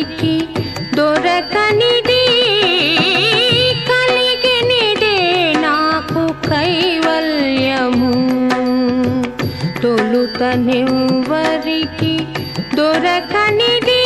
తొలుతనెవ్వరికి దొరకనిది కలిగినిదే నాకు కైవల్యము. తొలుతనెవ్వరికి దొరకనిది